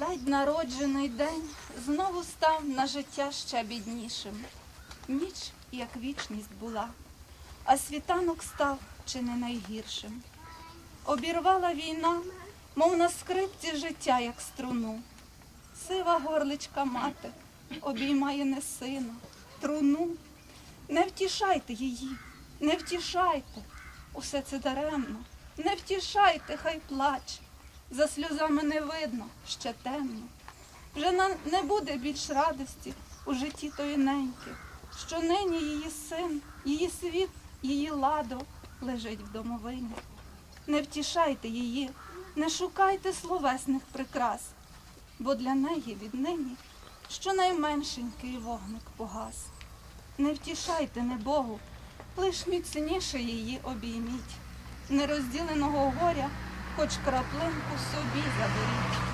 Ледь народжений день знову став на життя ще біднішим. Ніч, як вічність була, а світанок став чи не найгіршим. Обірвала війна, мов на скрипці життя, як струну. Сива горличка мати обіймає не сина, труну. Не втішайте її, не втішайте, усе це даремно. Не втішайте, хай плаче. За сльозами не видно, ще темно. Вже на- не буде більш радості у житті тої неньки, що нині її син, її світ, її ладо лежить в домовині. Не втішайте її, не шукайте словесних прикрас, бо для неї віднині щонайменшенький вогник погас. Не втішайте небогу, лиш міцніше її обійміть. Нерозділеного горя, хоч краплинку собі заберіть.